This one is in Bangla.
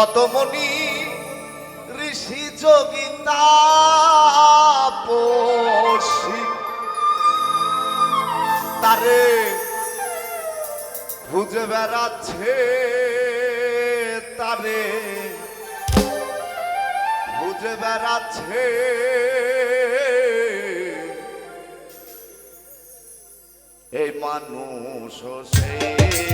কত মনি ঋষি যোগিতা তারে খুঁজে বেড়াচ্ছে তারে খুঁজে বেড়াচ্ছে এই মানুষ সেই